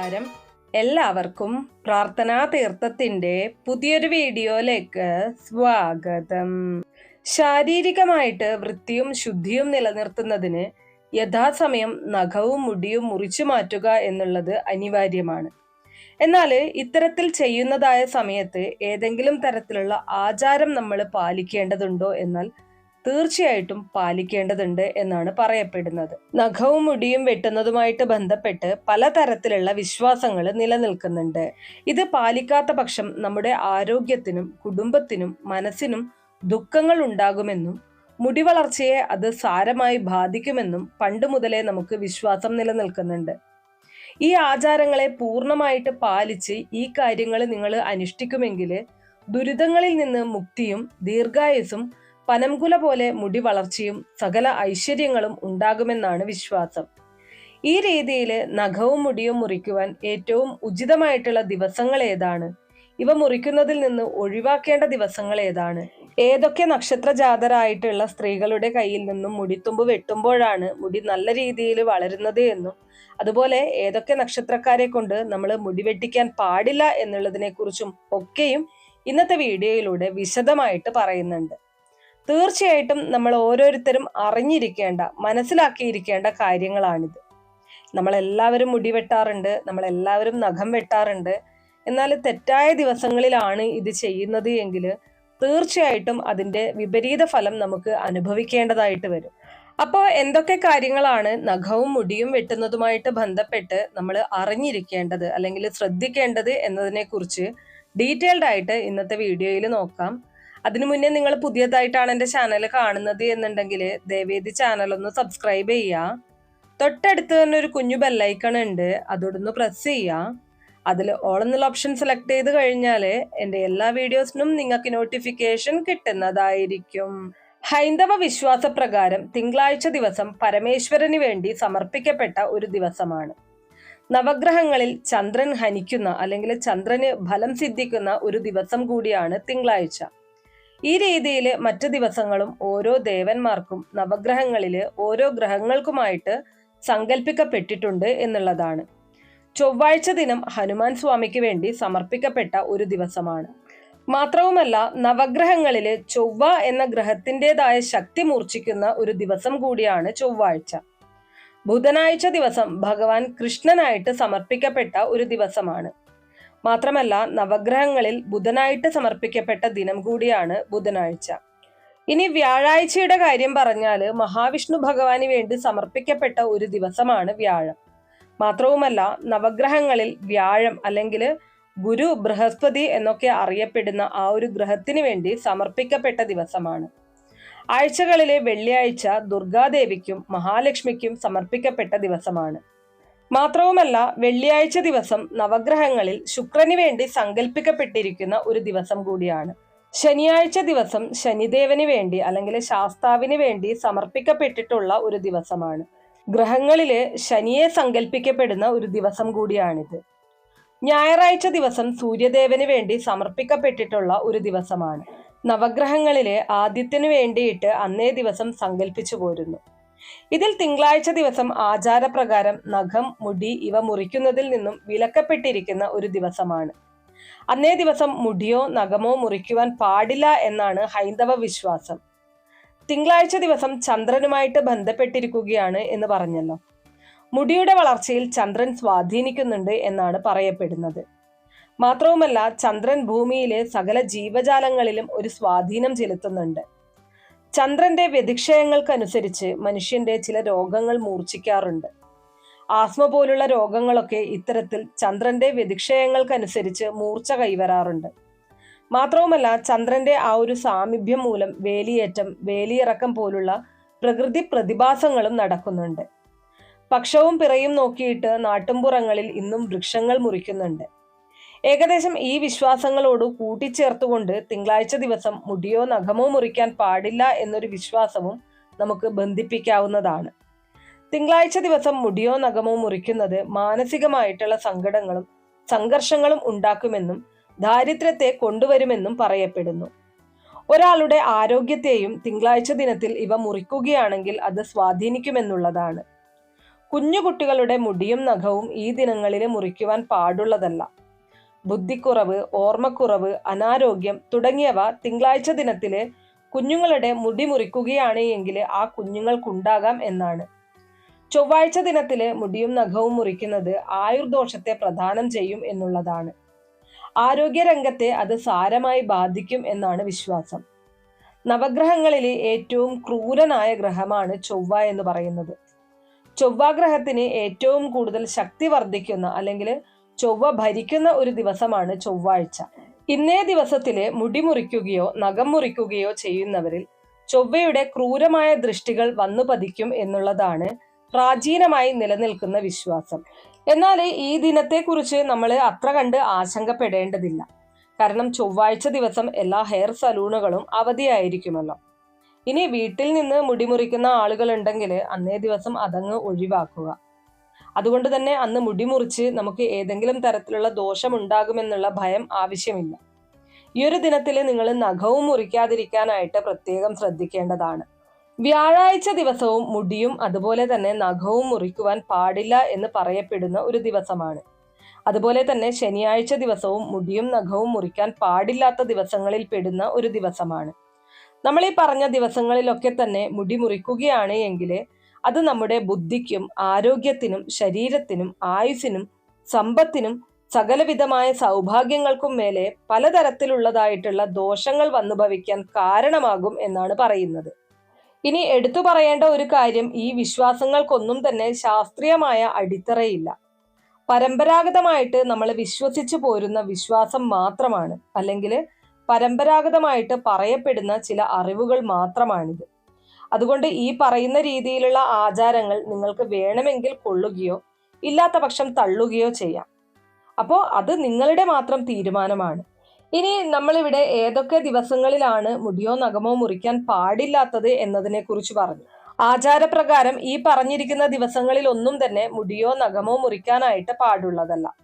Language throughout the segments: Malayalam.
നമസ്കാരം. എല്ലാവർക്കും പ്രാർത്ഥനാ തീർത്ഥത്തിന്റെ പുതിയൊരു വീഡിയോയിലേക്ക് സ്വാഗതം. ശാരീരികമായിട്ട് വൃത്തിയും ശുദ്ധിയും നിലനിർത്തുന്നതിന് യഥാസമയം നഖവും മുടിയും മുറിച്ചു മാറ്റുക എന്നുള്ളത് അനിവാര്യമാണ്. എന്നാൽ ഇത്തരത്തിൽ ചെയ്യുന്നതായ സമയത്ത് ഏതെങ്കിലും തരത്തിലുള്ള ആചാരം നമ്മൾ പാലിക്കേണ്ടതുണ്ടോ എന്നാൽ തീർച്ചയായിട്ടും പാലിക്കേണ്ടതുണ്ട് എന്നാണ് പറയപ്പെടുന്നത്. നഖവും മുടിയും വെട്ടുന്നതുമായിട്ട് ബന്ധപ്പെട്ട് പലതരത്തിലുള്ള വിശ്വാസങ്ങൾ നിലനിൽക്കുന്നുണ്ട്. ഇത് പാലിക്കാത്ത പക്ഷം നമ്മുടെ ആരോഗ്യത്തിനും കുടുംബത്തിനും മനസ്സിനും ദുഃഖങ്ങൾ ഉണ്ടാകുമെന്നും മുടി വളർച്ചയെ അത് സാരമായി ബാധിക്കുമെന്നും പണ്ട് മുതലേ നമുക്ക് വിശ്വാസം നിലനിൽക്കുന്നുണ്ട്. ഈ ആചാരങ്ങളെ പൂർണമായിട്ട് പാലിച്ച് ഈ കാര്യങ്ങൾ നിങ്ങൾ അനുഷ്ഠിക്കുമെങ്കിൽ ദുരിതങ്ങളിൽ നിന്ന് മുക്തിയും ദീർഘായുസും പനംകുല പോലെ മുടി വളർച്ചയും സകല ഐശ്വര്യങ്ങളും ഉണ്ടാകുമെന്നാണ് വിശ്വാസം. ഈ രീതിയിൽ നഖവും മുടിയും മുറിക്കുവാൻ ഏറ്റവും ഉചിതമായിട്ടുള്ള ദിവസങ്ങൾ ഏതാണ്? ഇവ മുറിക്കുന്നതിൽ നിന്ന് ഒഴിവാക്കേണ്ട ദിവസങ്ങൾ ഏതാണ്? ഏതൊക്കെ നക്ഷത്രജാതരായിട്ടുള്ള സ്ത്രീകളുടെ കയ്യിൽ നിന്നും മുടിത്തുമ്പ് വെട്ടുമ്പോഴാണ് മുടി നല്ല രീതിയിൽ വളരുന്നത് എന്നും അതുപോലെ ഏതൊക്കെ നക്ഷത്രക്കാരെ കൊണ്ട് നമ്മൾ മുടി വെട്ടിക്കാൻ പാടില്ല എന്നുള്ളതിനെ കുറിച്ചും ഒക്കെയും ഇന്നത്തെ വീഡിയോയിലൂടെ വിശദമായിട്ട് പറയുന്നുണ്ട്. തീർച്ചയായിട്ടും നമ്മൾ ഓരോരുത്തരും അറിഞ്ഞിരിക്കേണ്ട മനസ്സിലാക്കിയിരിക്കേണ്ട കാര്യങ്ങളാണിത്. നമ്മളെല്ലാവരും മുടി വെട്ടാറുണ്ട് നമ്മളെല്ലാവരും നഖം വെട്ടാറുണ്ട്. എന്നാൽ തെറ്റായ ദിവസങ്ങളിലാണ് ഇത് ചെയ്യുന്നത് എങ്കിൽ തീർച്ചയായിട്ടും അതിന്റെ വിപരീത ഫലം നമുക്ക് അനുഭവിക്കേണ്ടതായിട്ട് വരും. അപ്പോൾ എന്തൊക്കെ കാര്യങ്ങളാണ് നഖവും മുടിയും വെട്ടുന്നതുമായിട്ട് ബന്ധപ്പെട്ട് നമ്മൾ അറിഞ്ഞിരിക്കേണ്ടത് അല്ലെങ്കിൽ ശ്രദ്ധിക്കേണ്ടത് എന്നതിനെക്കുറിച്ച് ഡീറ്റെയിൽഡ് ആയിട്ട് ഇന്നത്തെ വീഡിയോയിൽ നോക്കാം. അതിനു മുന്നേ നിങ്ങൾ പുതിയതായിട്ടാണ് എന്റെ ചാനൽ കാണുന്നത് എന്നുണ്ടെങ്കിൽ ദയവേദി ചാനൽ ഒന്ന് സബ്സ്ക്രൈബ് ചെയ്യുക. തൊട്ടടുത്ത് തന്നെ ഒരു കുഞ്ഞു ബെല്ലൈക്കൺ ഉണ്ട്. അതോടൊന്ന് പ്രസ് ചെയ്യുക. അതിൽ ഓൾ എന്നുള്ള ഓപ്ഷൻ സെലക്ട് ചെയ്ത് കഴിഞ്ഞാൽ എന്റെ എല്ലാ വീഡിയോസിനും നിങ്ങൾക്ക് നോട്ടിഫിക്കേഷൻ കിട്ടുന്നതായിരിക്കും. ഹൈന്ദവ വിശ്വാസ പ്രകാരം തിങ്കളാഴ്ച ദിവസം പരമേശ്വരന് വേണ്ടി സമർപ്പിക്കപ്പെട്ട ഒരു ദിവസമാണ്. നവഗ്രഹങ്ങളിൽ ചന്ദ്രൻ ഹനിക്കുന്ന അല്ലെങ്കിൽ ചന്ദ്രന് ഫലം സിദ്ധിക്കുന്ന ഒരു ദിവസം കൂടിയാണ് തിങ്കളാഴ്ച. ഈ രീതിയിൽ മറ്റു ദിവസങ്ങളും ഓരോ ദേവന്മാർക്കും നവഗ്രഹങ്ങളിൽ ഓരോ ഗ്രഹങ്ങൾക്കുമായിട്ട് സങ്കല്പിക്കപ്പെട്ടിട്ടുണ്ട് എന്നുള്ളതാണ്. ചൊവ്വാഴ്ച ദിനം ഹനുമാൻ സ്വാമിക്ക് വേണ്ടി സമർപ്പിക്കപ്പെട്ട ഒരു ദിവസമാണ്. മാത്രവുമല്ല നവഗ്രഹങ്ങളിൽ ചൊവ്വ എന്ന ഗ്രഹത്തിന്റെതായ ശക്തി മൂർച്ഛിക്കുന്ന ഒരു ദിവസം കൂടിയാണ് ചൊവ്വാഴ്ച. ബുധനാഴ്ച ദിവസം ഭഗവാൻ കൃഷ്ണനായിട്ട് സമർപ്പിക്കപ്പെട്ട ഒരു ദിവസമാണ്. മാത്രമല്ല നവഗ്രഹങ്ങളിൽ ബുധനായിട്ട് സമർപ്പിക്കപ്പെട്ട ദിനം കൂടിയാണ് ബുധനാഴ്ച. ഇനി വ്യാഴാഴ്ചയുടെ കാര്യം പറഞ്ഞാൽ മഹാവിഷ്ണു ഭഗവാന് വേണ്ടി സമർപ്പിക്കപ്പെട്ട ഒരു ദിവസമാണ് വ്യാഴം. മാത്രവുമല്ല നവഗ്രഹങ്ങളിൽ വ്യാഴം അല്ലെങ്കിൽ ഗുരു ബൃഹസ്പതി എന്നൊക്കെ അറിയപ്പെടുന്ന ആ ഒരു ഗ്രഹത്തിന് വേണ്ടി സമർപ്പിക്കപ്പെട്ട ദിവസമാണ്. ആഴ്ചകളിലെ വെള്ളിയാഴ്ച ദുർഗാദേവിക്കും മഹാലക്ഷ്മിക്കും സമർപ്പിക്കപ്പെട്ട ദിവസമാണ്. മാത്രവുമല്ല വെള്ളിയാഴ്ച ദിവസം നവഗ്രഹങ്ങളിൽ ശുക്രന് വേണ്ടി സങ്കല്പിക്കപ്പെട്ടിരിക്കുന്ന ഒരു ദിവസം കൂടിയാണ്. ശനിയാഴ്ച ദിവസം ശനിദേവന് വേണ്ടി അല്ലെങ്കിൽ ശാസ്താവിന് വേണ്ടി സമർപ്പിക്കപ്പെട്ടിട്ടുള്ള ഒരു ദിവസമാണ്. ഗ്രഹങ്ങളിലെ ശനിയെ സങ്കല്പിക്കപ്പെടുന്ന ഒരു ദിവസം കൂടിയാണിത്. ഞായറാഴ്ച ദിവസം സൂര്യദേവന് വേണ്ടി സമർപ്പിക്കപ്പെട്ടിട്ടുള്ള ഒരു ദിവസമാണ്. നവഗ്രഹങ്ങളിലെ ആദ്യത്തിനു വേണ്ടിയിട്ട് അന്നേ ദിവസം സങ്കല്പിച്ചു പോരുന്നു. ഇതിൽ തിങ്കളാഴ്ച ദിവസം ആചാരപ്രകാരം നഖം മുടി ഇവ മുറിക്കുന്നതിൽ നിന്നും വിലക്കപ്പെട്ടിരിക്കുന്ന ഒരു ദിവസമാണ്. അന്നേ ദിവസം മുടിയോ നഖമോ മുറിക്കുവാൻ പാടില്ല എന്നാണ് ഹൈന്ദവ വിശ്വാസം. തിങ്കളാഴ്ച ദിവസം ചന്ദ്രനുമായിട്ട് ബന്ധപ്പെട്ടിരിക്കുകയാണ് എന്ന് പറഞ്ഞല്ലോ. മുടിയുടെ വളർച്ചയിൽ ചന്ദ്രൻ സ്വാധീനിക്കുന്നുണ്ട് എന്നാണ് പറയപ്പെടുന്നത്. മാത്രവുമല്ല ചന്ദ്രൻ ഭൂമിയിലെ സകല ജീവജാലങ്ങളിലും ഒരു സ്വാധീനം ചെലുത്തുന്നുണ്ട്. ചന്ദ്രന്റെ വ്യതിക്ഷയങ്ങൾക്കനുസരിച്ച് മനുഷ്യന്റെ ചില രോഗങ്ങൾ മൂർച്ഛിക്കാറുണ്ട്. ആസ്മ പോലുള്ള രോഗങ്ങളൊക്കെ ഇത്തരത്തിൽ ചന്ദ്രന്റെ വ്യതിക്ഷയങ്ങൾക്കനുസരിച്ച് മൂർച്ച കൈവരാറുണ്ട്. മാത്രവുമല്ല ചന്ദ്രന്റെ ആ ഒരു സാമീപ്യം മൂലം വേലിയേറ്റം വേലിയിറക്കം പോലുള്ള പ്രകൃതി പ്രതിഭാസങ്ങളും നടക്കുന്നുണ്ട്. പക്ഷവും പിറയും നോക്കിയിട്ട് നാട്ടുംപുറങ്ങളിൽ ഇന്നും വൃക്ഷങ്ങൾ മുറിക്കുന്നുണ്ട്. ഏകദേശം ഈ വിശ്വാസങ്ങളോട് കൂട്ടിച്ചേർത്തുകൊണ്ട് തിങ്കളാഴ്ച ദിവസം മുടിയോ നഖമോ മുറിക്കാൻ പാടില്ല എന്നൊരു വിശ്വാസവും നമുക്ക് ബന്ധിപ്പിക്കാവുന്നതാണ്. തിങ്കളാഴ്ച ദിവസം മുടിയോ നഖമോ മുറിക്കുന്നത് മാനസികമായിട്ടുള്ള സങ്കടങ്ങളും സംഘർഷങ്ങളും ഉണ്ടാക്കുമെന്നും ദാരിദ്ര്യത്തെ കൊണ്ടുവരുമെന്നും പറയപ്പെടുന്നു. ഒരാളുടെ ആരോഗ്യത്തെയും തിങ്കളാഴ്ച ദിനത്തിൽ ഇവ മുറിക്കുകയാണെങ്കിൽ അത് സ്വാധീനിക്കുമെന്നുള്ളതാണ്. കുഞ്ഞുകുട്ടികളുടെ മുടിയും നഖവും ഈ ദിനങ്ങളിൽ മുറിക്കുവാൻ പാടുള്ളതല്ല. ബുദ്ധിക്കുറവ് ഓർമ്മക്കുറവ് അനാരോഗ്യം തുടങ്ങിയവ തിങ്കളാഴ്ച ദിനത്തിൽ കുഞ്ഞുങ്ങളുടെ മുടി മുറിക്കുകയാണ് എങ്കിൽ ആ കുഞ്ഞുങ്ങൾക്കുണ്ടാകാം എന്നാണ്. ചൊവ്വാഴ്ച ദിനത്തിൽ മുടിയും നഖവും മുറിക്കുന്നത് ആയുർദോഷത്തെ പ്രദാനം ചെയ്യും എന്നുള്ളതാണ്. ആരോഗ്യരംഗത്തെ അത് സാരമായി ബാധിക്കും എന്നാണ് വിശ്വാസം. നവഗ്രഹങ്ങളിൽ ഏറ്റവും ക്രൂരനായ ഗ്രഹമാണ് ചൊവ്വ എന്ന് പറയുന്നത്. ചൊവ്വാഗ്രഹത്തിന് ഏറ്റവും കൂടുതൽ ശക്തി വർദ്ധിക്കുന്ന അല്ലെങ്കിൽ ചൊവ്വ ഭരിക്കുന്ന ഒരു ദിവസമാണ് ചൊവ്വാഴ്ച. ഇന്നേ ദിവസത്തിലെ മുടി മുറിക്കുകയോ നഖം മുറിക്കുകയോ ചെയ്യുന്നവരിൽ ചൊവ്വയുടെ ക്രൂരമായ ദൃഷ്ടികൾ വന്നു പതിക്കും എന്നുള്ളതാണ് പ്രാചീനമായി നിലനിൽക്കുന്ന വിശ്വാസം. എന്നാൽ ഈ ദിനത്തെക്കുറിച്ച് നമ്മൾ അത്ര കണ്ട് ആശങ്കപ്പെടേണ്ടതില്ല. കാരണം ചൊവ്വാഴ്ച ദിവസം എല്ലാ ഹെയർ സലൂണുകളും അവധിയായിരിക്കുമല്ലോ. ഇനി വീട്ടിൽ നിന്ന് മുടി മുറിക്കുന്ന ആളുകൾ ഉണ്ടെങ്കിൽ അന്നേ ദിവസം അതങ്ങ് ഒഴിവാക്കുക. അതുകൊണ്ട് തന്നെ അന്ന് മുടിമുറിച്ച് നമുക്ക് ഏതെങ്കിലും തരത്തിലുള്ള ദോഷം ഉണ്ടാകുമെന്നുള്ള ഭയം ആവശ്യമില്ല. ഈ ഒരു ദിനത്തിൽ നിങ്ങൾ നഖവും മുറിക്കാതിരിക്കാനായിട്ട് പ്രത്യേകം ശ്രദ്ധിക്കേണ്ടതാണ്. വ്യാഴാഴ്ച ദിവസവും മുടിയും അതുപോലെ തന്നെ നഖവും മുറിക്കുവാൻ പാടില്ല എന്ന് പറയപ്പെടുന്ന ഒരു ദിവസമാണ്. അതുപോലെ തന്നെ ശനിയാഴ്ച ദിവസവും മുടിയും നഖവും മുറിക്കാൻ പാടില്ലാത്ത ദിവസങ്ങളിൽ പെടുന്ന ഒരു ദിവസമാണ്. നമ്മൾ ഈ പറഞ്ഞ ദിവസങ്ങളിലൊക്കെ തന്നെ മുടി മുറിക്കുകയാണ് എങ്കിൽ അത് നമ്മുടെ ബുദ്ധിക്കും ആരോഗ്യത്തിനും ശരീരത്തിനും ആയുസിനും സമ്പത്തിനും സകലവിധമായ സൗഭാഗ്യങ്ങൾക്കും മേലെ പലതരത്തിലുള്ളതായിട്ടുള്ള ദോഷങ്ങൾ വന്നു ഭവിക്കാൻ കാരണമാകും എന്നാണ് പറയുന്നത്. ഇനി എടുത്തു പറയേണ്ട ഒരു കാര്യം ഈ വിശ്വാസങ്ങൾക്കൊന്നും തന്നെ ശാസ്ത്രീയമായ അടിത്തറയില്ല. പരമ്പരാഗതമായിട്ട് നമ്മൾ വിശ്വസിച്ചു പോരുന്ന വിശ്വാസം മാത്രമാണ്. അല്ലെങ്കിൽ പരമ്പരാഗതമായിട്ട് പറയപ്പെടുന്ന ചില അറിവുകൾ മാത്രമാണിത്. അതുകൊണ്ട് ഈ പറയുന്ന രീതിയിലുള്ള ആചാരങ്ങൾ നിങ്ങൾക്ക് വേണമെങ്കിൽ കൊള്ളുകയോ ഇല്ലാത്ത പക്ഷം തള്ളുകയോ ചെയ്യാം. അപ്പോൾ അത് നിങ്ങളുടെ മാത്രം തീരുമാനമാണ്. ഇനി നമ്മളിവിടെ ഏതൊക്കെ ദിവസങ്ങളിലാണ് മുടിയോ നഖമോ മുറിക്കാൻ പാടില്ലാത്തത് എന്നതിനെ കുറിച്ച് പറഞ്ഞു. ആചാരപ്രകാരം ഈ പറഞ്ഞിരിക്കുന്ന ദിവസങ്ങളിൽ ഒന്നും തന്നെ മുടിയോ നഖമോ മുറിക്കാനായിട്ട് പാടുള്ളതല്ല.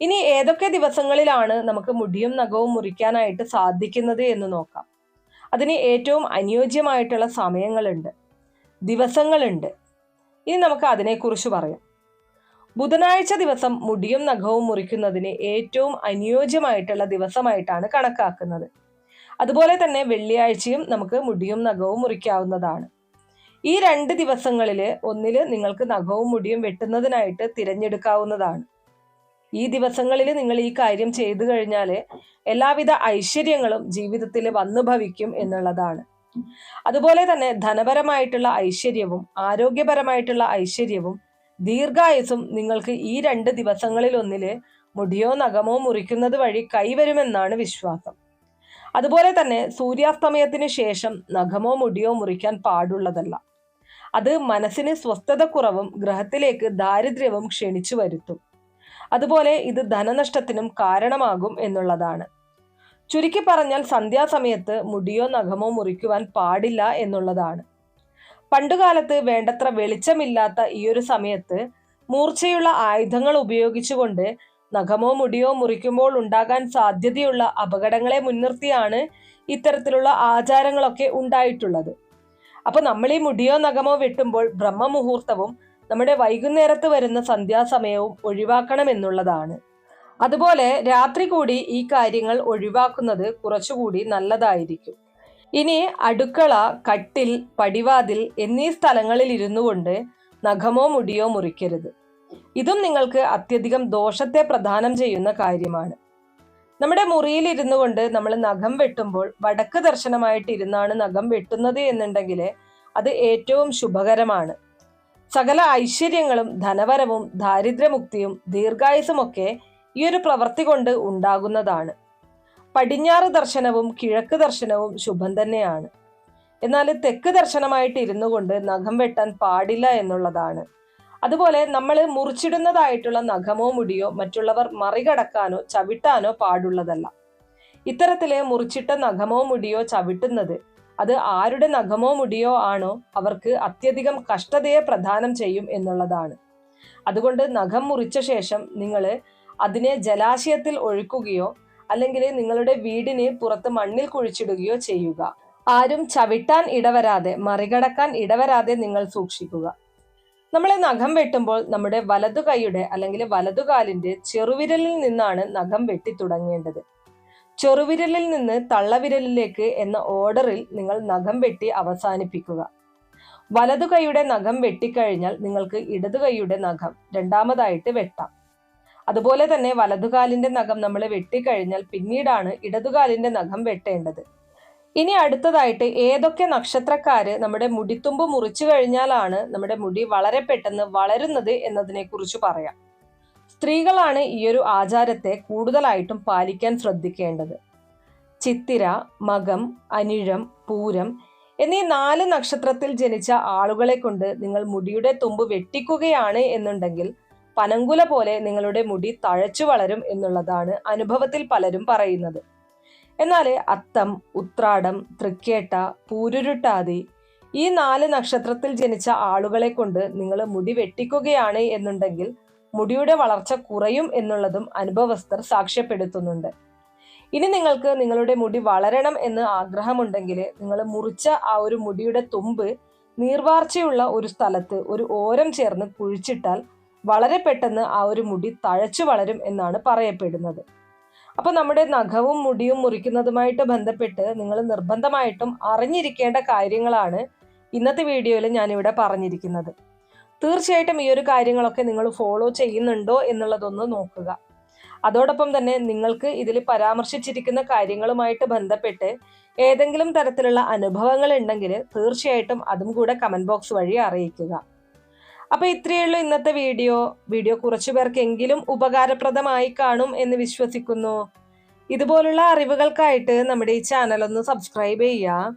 ഇനി ഏതൊക്കെ ദിവസങ്ങളിലാണ് നമുക്ക് മുടിയും നഖവും മുറിക്കാനായിട്ട് സാധിക്കുന്നത് എന്ന് നോക്കാം. അതിന് ഏറ്റവും അനുയോജ്യമായിട്ടുള്ള സമയങ്ങളുണ്ട്. ദിവസങ്ങളുണ്ട്. ഇനി നമുക്ക് അതിനെക്കുറിച്ച് പറയാം. ബുധനാഴ്ച ദിവസം മുടിയും നഖവും മുറിക്കുന്നതിന് ഏറ്റവും അനുയോജ്യമായിട്ടുള്ള ദിവസമായിട്ടാണ് കണക്കാക്കുന്നത്. അതുപോലെ തന്നെ വെള്ളിയാഴ്ചയും നമുക്ക് മുടിയും നഖവും മുറിക്കാവുന്നതാണ്. ഈ രണ്ട് ദിവസങ്ങളിൽ ഒന്നിൽ നിങ്ങൾക്ക് നഖവും മുടിയും വെട്ടുന്നതിനായിട്ട് തിരഞ്ഞെടുക്കാവുന്നതാണ്. ഈ ദിവസങ്ങളിൽ നിങ്ങൾ ഈ കാര്യം ചെയ്തു കഴിഞ്ഞാൽ എല്ലാവിധ ഐശ്വര്യങ്ങളും ജീവിതത്തിൽ വന്നു ഭവിക്കും എന്നുള്ളതാണ്. അതുപോലെ തന്നെ ധനപരമായിട്ടുള്ള ഐശ്വര്യവും ആരോഗ്യപരമായിട്ടുള്ള ഐശ്വര്യവും ദീർഘായുസും നിങ്ങൾക്ക് ഈ രണ്ട് ദിവസങ്ങളിൽ മുടിയോ നഖമോ മുറിക്കുന്നത് വഴി കൈവരുമെന്നാണ് വിശ്വാസം. അതുപോലെ തന്നെ സൂര്യാസ്തമയത്തിന് ശേഷം നഖമോ മുടിയോ മുറിക്കാൻ പാടുള്ളതല്ല. അത് മനസ്സിന് സ്വസ്ഥതക്കുറവും ഗ്രഹത്തിലേക്ക് ദാരിദ്ര്യവും ക്ഷണിച്ചു വരുത്തും. അതുപോലെ ഇത് ധനനഷ്ടത്തിനും കാരണമാകും എന്നുള്ളതാണ്. ചുരുക്കി പറഞ്ഞാൽ സന്ധ്യാസമയത്ത് മുടിയോ നഖമോ മുറിക്കുവാൻ പാടില്ല എന്നുള്ളതാണ്. പണ്ടുകാലത്ത് വേണ്ടത്ര വെളിച്ചമില്ലാത്ത ഈയൊരു സമയത്ത് മൂർച്ചയുള്ള ആയുധങ്ങൾ ഉപയോഗിച്ചുകൊണ്ട് നഖമോ മുടിയോ മുറിക്കുമ്പോൾ ഉണ്ടാകാൻ സാധ്യതയുള്ള അപകടങ്ങളെ മുൻനിർത്തിയാണ് ഇത്തരത്തിലുള്ള ആചാരങ്ങളൊക്കെ ഉണ്ടായിട്ടുള്ളത്. അപ്പൊ നമ്മൾ ഈ മുടിയോ നഖമോ വെട്ടുമ്പോൾ ബ്രഹ്മമുഹൂർത്തവും നമ്മുടെ വൈകുന്നേരത്ത് വരുന്ന സന്ധ്യാസമയവും ഒഴിവാക്കണം എന്നുള്ളതാണ്. അതുപോലെ രാത്രി കൂടി ഈ കാര്യങ്ങൾ ഒഴിവാക്കുന്നത് കുറച്ചുകൂടി നല്ലതായിരിക്കും. ഇനി അടുക്കള കട്ടിൽ പടിവാതിൽ എന്നീ സ്ഥലങ്ങളിൽ ഇരുന്നു കൊണ്ട് നഖമോ മുടിയോ മുറിക്കരുത്. ഇതും നിങ്ങൾക്ക് അത്യധികം ദോഷത്തെ പ്രദാനം ചെയ്യുന്ന കാര്യമാണ്. നമ്മുടെ മുറിയിൽ ഇരുന്നു കൊണ്ട് നമ്മൾ നഖം വെട്ടുമ്പോൾ വടക്ക് ദർശനമായിട്ട് ഇരുന്നാണ് നഖം വെട്ടുന്നത് എന്നുണ്ടെങ്കിൽ അത് ഏറ്റവും ശുഭകരമാണ്. സകല ഐശ്വര്യങ്ങളും ധനവരവും ദാരിദ്ര്യമുക്തിയും ദീർഘായുസുമൊക്കെ ഈ ഒരു പ്രവൃത്തി കൊണ്ട് ഉണ്ടാകുന്നതാണ്. പടിഞ്ഞാറ് ദർശനവും കിഴക്ക് ദർശനവും ശുഭം തന്നെയാണ്. എന്നാൽ തെക്ക് ദർശനമായിട്ട് ഇരുന്നു കൊണ്ട് നഖം വെട്ടാൻ പാടില്ല എന്നുള്ളതാണ്. അതുപോലെ നമ്മൾ മുറിച്ചിടുന്നതായിട്ടുള്ള നഖമോ മുടിയോ മറ്റുള്ളവർ മറികടക്കാനോ ചവിട്ടാനോ പാടുള്ളതല്ല. ഇത്തരത്തിലെ മുറിച്ചിട്ട നഖമോ മുടിയോ ചവിട്ടുന്നത് അത് ആരുടെ നഖമോ മുടിയോ ആണോ അവർക്ക് അത്യധികം കഷ്ടതയെ പ്രധാനം ചെയ്യും എന്നുള്ളതാണ്. അതുകൊണ്ട് നഖം മുറിച്ച ശേഷം നിങ്ങൾ അതിനെ ജലാശയത്തിൽ ഒഴുക്കുകയോ അല്ലെങ്കിൽ നിങ്ങളുടെ വീടിന് പുറത്ത് മണ്ണിൽ കുഴിച്ചിടുകയോ ചെയ്യുക. ആരും ചവിട്ടാൻ ഇടവരാതെ മറികടക്കാൻ ഇടവരാതെ നിങ്ങൾ സൂക്ഷിക്കുക. നമ്മളെ നഖം വെട്ടുമ്പോൾ നമ്മുടെ വലതു കൈയുടെ അല്ലെങ്കിൽ വലതുകാലിന്റെ ചെറുവിരലിൽ നിന്നാണ് നഖം വെട്ടി തുടങ്ങേണ്ടത്. ചെറുവിരലിൽ നിന്ന് തള്ളവിരലിലേക്ക് എന്ന ഓർഡറിൽ നിങ്ങൾ നഖം വെട്ടി അവസാനിപ്പിക്കുക. വലതു കൈയുടെ നഖം വെട്ടിക്കഴിഞ്ഞാൽ നിങ്ങൾക്ക് ഇടതു കൈയുടെ നഖം രണ്ടാമതായിട്ട് വെട്ടാം. അതുപോലെ തന്നെ വലതുകാലിന്റെ നഖം നമ്മൾ വെട്ടിക്കഴിഞ്ഞാൽ പിന്നീടാണ് ഇടതുകാലിന്റെ നഖം വെട്ടേണ്ടത്. ഇനി അടുത്തതായിട്ട് ഏതൊക്കെ നക്ഷത്രക്കാര് നമ്മുടെ മുടിത്തുമ്പ് മുറിച്ചു കഴിഞ്ഞാലാണ് നമ്മുടെ മുടി വളരെ പെട്ടെന്ന് വളരുന്നത് എന്നതിനെ കുറിച്ച് പറയാം. സ്ത്രീകളാണ് ഈയൊരു ആചാരത്തെ കൂടുതലായിട്ടും പാലിക്കാൻ ശ്രദ്ധിക്കേണ്ടത്. ചിത്തിര മകം അനിഴം പൂരം എന്നീ നാല് നക്ഷത്രത്തിൽ ജനിച്ച ആളുകളെ കൊണ്ട് നിങ്ങൾ മുടിയുടെ തുമ്പ് വെട്ടിക്കുകയാണ് എന്നുണ്ടെങ്കിൽ പനങ്കുല പോലെ നിങ്ങളുടെ മുടി തഴച്ചു വളരും എന്നുള്ളതാണ് അനുഭവത്തിൽ പലരും പറയുന്നത്. എന്നാൽ അത്തം ഉത്രാടം തൃക്കേട്ട പൂരുരുട്ടാതി ഈ നാല് നക്ഷത്രത്തിൽ ജനിച്ച ആളുകളെ കൊണ്ട് നിങ്ങൾ മുടി വെട്ടിക്കുകയാണ് എന്നുണ്ടെങ്കിൽ മുടിയുടെ വളർച്ച കുറയും എന്നുള്ളതും അനുഭവസ്ഥർ സാക്ഷ്യപ്പെടുത്തുന്നുണ്ട്. ഇനി നിങ്ങൾക്ക് നിങ്ങളുടെ മുടി വളരണം എന്ന് ആഗ്രഹമുണ്ടെങ്കിൽ നിങ്ങൾ മുറിച്ച ആ ഒരു മുടിയുടെ തുമ്പ് നീർവാർച്ചയുള്ള ഒരു സ്ഥലത്ത് ഒരു ഓരം ചേർന്ന് കുഴിച്ചിട്ടാൽ വളരെ പെട്ടെന്ന് ആ ഒരു മുടി തഴച്ചു വളരും എന്നാണ് പറയപ്പെടുന്നത്. അപ്പൊ നമ്മുടെ നഖവും മുടിയും മുറിക്കുന്നതുമായിട്ട് ബന്ധപ്പെട്ട് നിങ്ങൾ നിർബന്ധമായിട്ടും അറിഞ്ഞിരിക്കേണ്ട കാര്യങ്ങളാണ് ഇന്നത്തെ വീഡിയോയിൽ ഞാനിവിടെ പറഞ്ഞിരിക്കുന്നത്. തീർച്ചയായിട്ടും ഈ ഒരു കാര്യങ്ങളൊക്കെ നിങ്ങൾ ഫോളോ ചെയ്യുന്നുണ്ടോ എന്നുള്ളതൊന്ന് നോക്കുക. അതോടൊപ്പം തന്നെ നിങ്ങൾക്ക് ഇതിൽ പരാമർശിച്ചിരിക്കുന്ന കാര്യങ്ങളുമായിട്ട് ബന്ധപ്പെട്ട് ഏതെങ്കിലും തരത്തിലുള്ള അനുഭവങ്ങൾ ഉണ്ടെങ്കിൽ തീർച്ചയായിട്ടും അതും കൂടെ കമന്റ് ബോക്സ് വഴി അറിയിക്കുക. അപ്പോൾ ഇത്രയേ ഉള്ളൂ ഇന്നത്തെ വീഡിയോ. വീഡിയോ കുറച്ചു പേർക്കെങ്കിലും ഉപകാരപ്രദമായി കാണും എന്ന് വിശ്വസിക്കുന്നു. ഇതുപോലുള്ള അറിവുകൾക്കായിട്ട് നമ്മുടെ ഈ ചാനൽ ഒന്ന് സബ്സ്ക്രൈബ് ചെയ്യുക.